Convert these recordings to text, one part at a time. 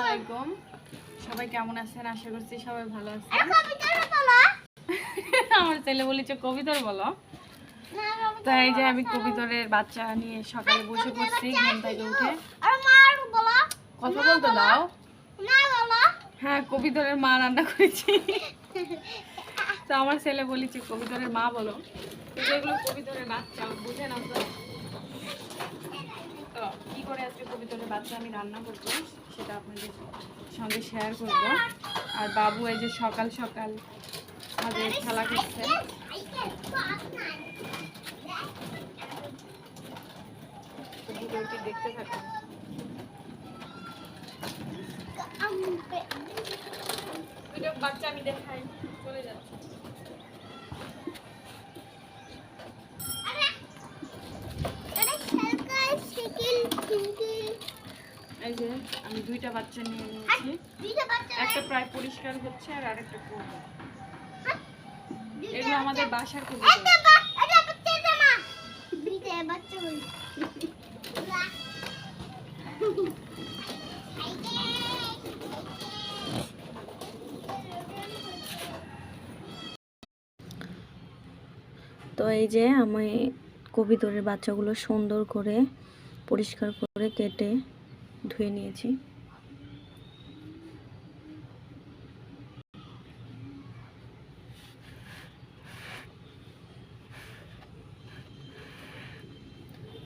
আলাইকুম। সবাই কেমন আছেন? আশা করছি সবাই ভালো আছেন। আমার ছেলে বলেছে কবিতর বলো। তো এই যে আমি কবিতরের বাচ্চা নিয়ে সকালে বসে পড়ছি ঘুম থেকে উঠে। কথা বলতে দাও। হ্যাঁ কবিতরের মা রান্না করেছি। তো আমার ছেলে বলেছে কবিতরের মা বলো। তো যেগুলো কবিতরের বাচ্চা বুঝে না তো। তো কি করে আজকে কবিতরের বাচ্চা আমি রান্না করব সেটা আপনাদের সঙ্গে শেয়ার করব। আর বাবু এই যে সকাল সকাল আমাদের খেলা করছে। ভিডিওটি দেখতে থাকুন। বাচ্চা আমি দেখাই। চলে যাচ্ছে এই যে আমি দুইটা বাচ্চা নিয়ে নিয়েছি। একটা প্রায় পরিষ্কার হচ্ছে আর আরেকটা করব এগুলো আমাদের বাসার তো এই যে আমি কবিতরের বাচ্চাগুলো সুন্দর করে পরিষ্কার করে কেটে ধুয়ে নিয়েছি।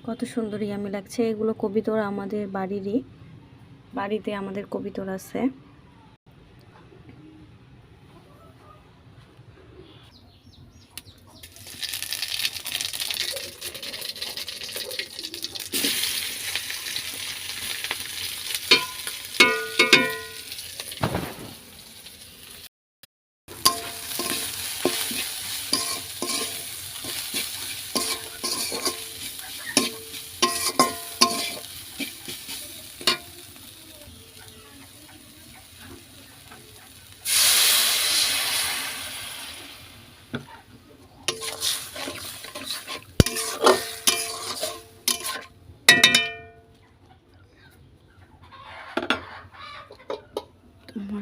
কত সুন্দর ইয়ামি লাগছে। এগুলো কবিতর আমাদের বাড়িরই। বাড়িতে আমাদের কবিতর আছে তো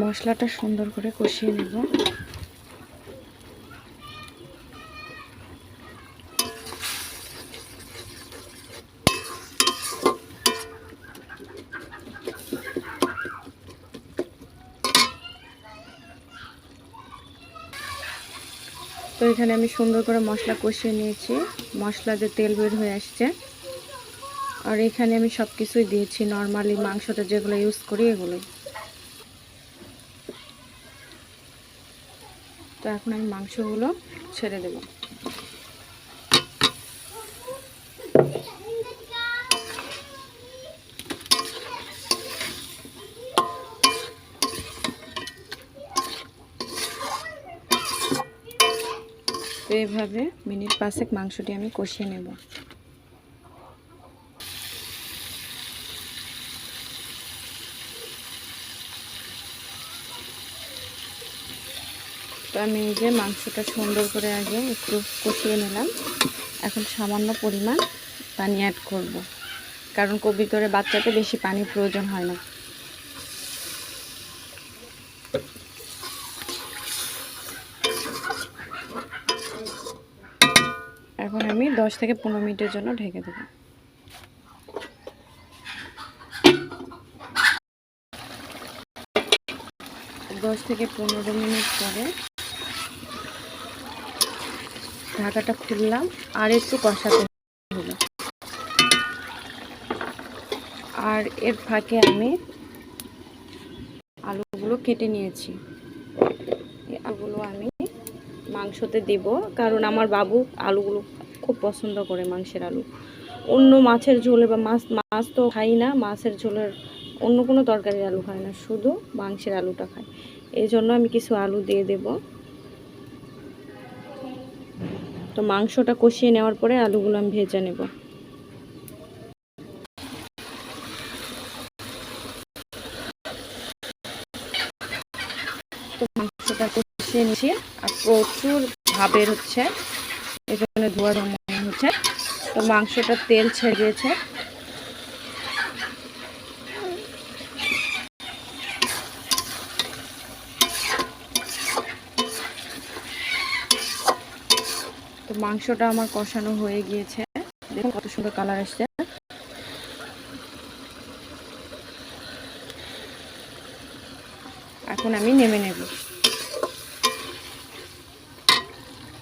মশলাটা সুন্দর করে কষিয়ে নেব। তো এখানে আমি সুন্দর করে মশলা কষিয়ে নিয়েছি। মশলা যে তেল বের হয়ে আসছে। আর এখানে আমি সব কিছুই দিয়েছি। নর্মালি মাংসটা যেগুলো ইউজ করি এগুলোই। তো এখন আমি মাংসগুলো ছেড়ে দেব। এইভাবে মিনিট পাঁচেক মাংসটি আমি কষিয়ে নেব। তো আমি এই যে মাংসটা সুন্দর করে আগে একটু কষিয়ে নিলাম। এখন সামান্য পরিমাণ পানি অ্যাড করব। কারণ কবিতরে বাচ্চাতে বেশি পানির প্রয়োজন হয় না। এখন আমি দশ থেকে পনেরো মিনিটের জন্য ঢেকে দেবো। দশ থেকে পনেরো মিনিট পরে ঢাকাটা খুললাম আর একটু কষাতে হলো আর এর ফাঁকে আমি আলুগুলো কেটে নিয়েছি। আলুগুলো আমি মাংসতে দিব, কারণ আমার বাবু আলুগুলো খুব পছন্দ করে, মাংসের আলু। অন্য মাছের ঝোলে বা মাছ মাছ তো খাই না, মাছের ঝোলের অন্য কোনো তরকারির আলু খায় না, শুধু মাংসের আলুটা খায়। এই জন্য আমি কিছু আলু দিয়ে দেব। তো মাংসটা কষিয়ে নেওয়ার পরে আলুগুলো আমি ভেজে নেব। তো মাংসটা কষিয়ে নিচ্ছি আর প্রচুর ভাবের হচ্ছে এখানে ধোয়া ধোয়া হচ্ছে। তো মাংসটা তেল ছেড়ে গিয়েছে মাংসটা আমার কষানো হয়ে গিয়েছে। দেখুন কত সুন্দর কালার আসছে। এখন আমি